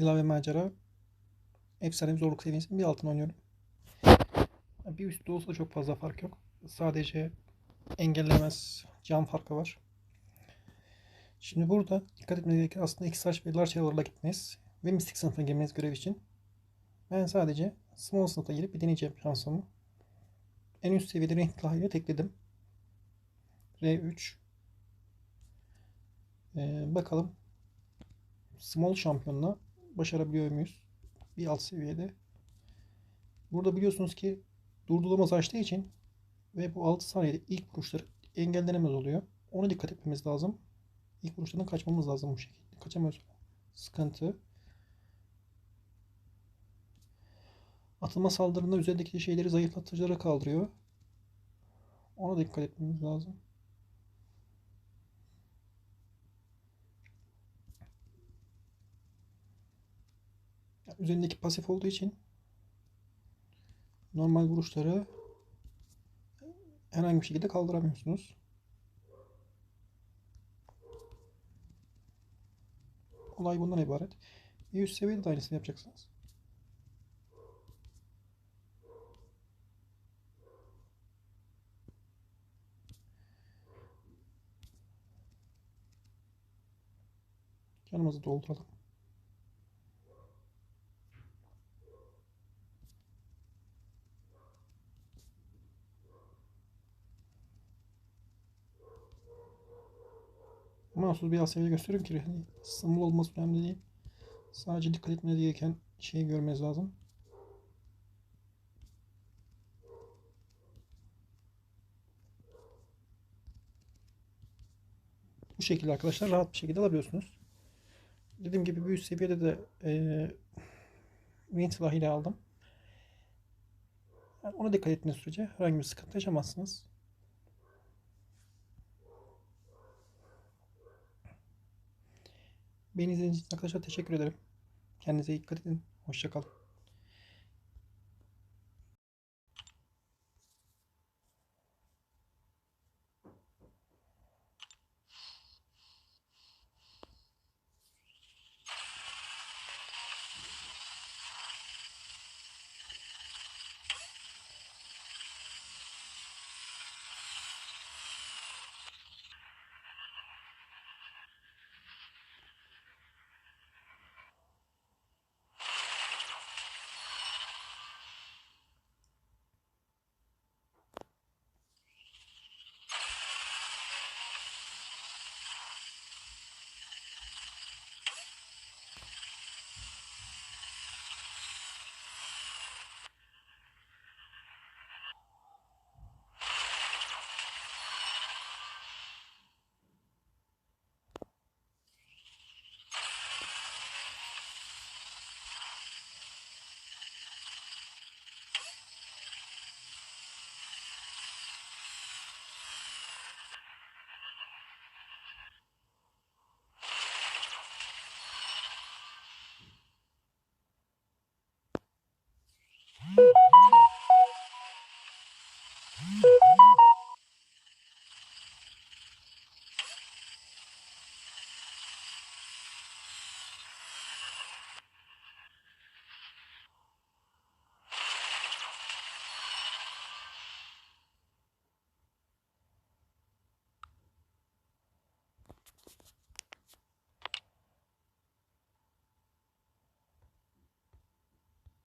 ilave macera. Efsane bir zorluk seviyesinin bir altına oynuyorum. Bir üstte olsa çok fazla fark yok. Sadece engellemez can farkı var. Şimdi burada dikkat etmeniz gereken aslında X saç ve large level'la gitmeniz ve Mystic sınıfına girmeniz görev için. Ben sadece Small sınıfa girip bir deneyeceğim şansımı. En üst seviyede renk ile tekledim. R3 ee, bakalım Small şampiyonla başarabiliyor muyuz? Bir alt seviyede. Burada biliyorsunuz ki durdurulamaz açtığı için ve bu 6 saniyede ilk vuruşları engellenemez oluyor. Ona dikkat etmemiz lazım. İlk vuruşlardan kaçmamız lazım bu şekilde. Kaçamıyoruz. Sıkıntı. Atılma saldırında üzerindeki şeyleri zayıflatıcılara kaldırıyor. Ona dikkat etmemiz lazım. Üzerindeki pasif olduğu için normal vuruşları herhangi bir şekilde kaldıramıyorsunuz. Olay bundan ibaret. Bir üst seviyede de aynısını yapacaksınız. Canımızı dolduralım. Mahsus alt seviye gösteriyorum ki hani small olması önemli değil. Sadece dikkat etmeniz gereken şeyi görmeniz lazım. Bu şekilde arkadaşlar rahat bir şekilde alabiliyorsunuz. Dediğim gibi üst seviyede de e, silahıyla aldım. Yani ona dikkat ettiğiniz sürece herhangi bir sıkıntı yaşamazsınız. Beni izlediğiniz için arkadaşlar teşekkür ederim. Kendinize dikkat edin. Hoşçakalın.